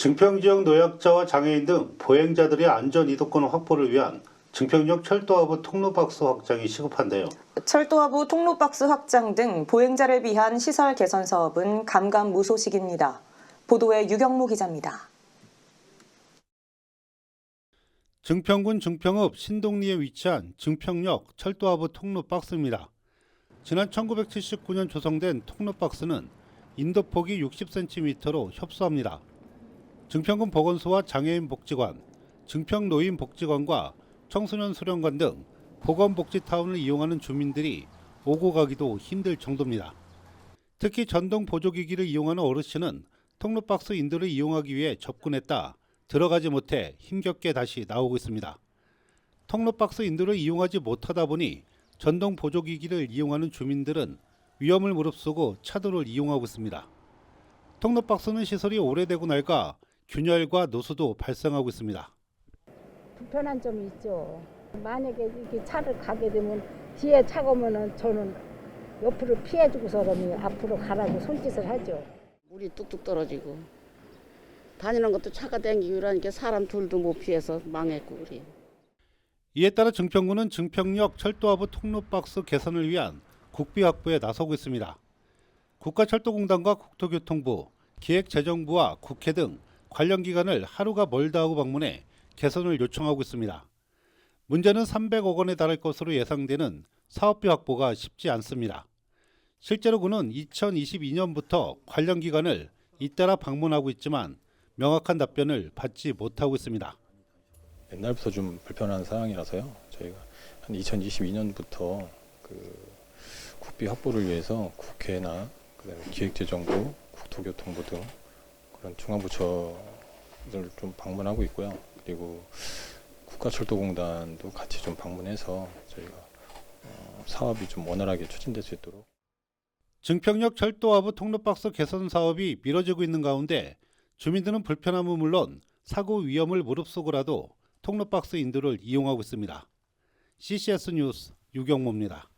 증평지역 노약자와 장애인 등 보행자들의 안전 이동권 확보를 위한 증평역 철도하부 통로박스 확장이 시급한데요. 철도하부 통로박스 확장 등 보행자를 위한 시설 개선 사업은 감감무소식입니다. 보도에 유경무 기자입니다. 증평군 증평읍 신동리에 위치한 증평역 철도하부 통로박스입니다. 지난 1979년 조성된 통로박스는 인도폭이 60cm로 협소합니다. 증평군 보건소와 장애인 복지관, 증평 노인 복지관과 청소년 수련관 등 보건복지타운을 이용하는 주민들이 오고 가기도 힘들 정도입니다. 특히 전동 보조기기를 이용하는 어르신은 통로박스 인도를 이용하기 위해 접근했다 들어가지 못해 힘겹게 다시 나오고 있습니다. 통로박스 인도를 이용하지 못하다 보니 전동 보조기기를 이용하는 주민들은 위험을 무릅쓰고 차도를 이용하고 있습니다. 통로박스는 시설이 오래되고 낡아 균열과 노수도 발생하고 있습니다. 불편한 점이 있죠. 만약에 이렇게 차를 가게 되면 뒤에 차가 오면은 저는 옆으로 피해주고서 그러면 앞으로 가라고 손짓을 하죠. 물이 뚝뚝 떨어지고 다니는 것도 차가 댕기고 이러니까 사람 둘도 못 피해서 망했고 그래요. 이에 따라 증평구는 증평역 철도하부 통로박스 개선을 위한 국비 확보에 나서고 있습니다. 국가철도공단과 국토교통부, 기획재정부와 국회 등 관련 기관을 하루가 멀다 하고 방문해 개선을 요청하고 있습니다. 문제는 300억 원에 달할 것으로 예상되는 사업비 확보가 쉽지 않습니다. 실제로 구는 2022년부터 관련 기관을 잇따라 방문하고 있지만 명확한 답변을 받지 못하고 있습니다. 옛날부터 좀 불편한 상황이라서요. 저희가 한 2022년부터 그 국비 확보를 위해서 국회나 기획재정부, 국토교통부 등 그런 중앙부처를 좀 방문하고 있고요. 그리고 국가철도공단도 같이 좀 방문해서 저희가 어, 사업이 좀 원활하게 추진될 수 있도록 증평역 철도하부 통로박스 개선 사업이 미뤄지고 있는 가운데 주민들은 불편함은 물론 사고 위험을 무릅쓰고라도 통로박스 인도를 이용하고 있습니다. CCS 뉴스 유경모입니다.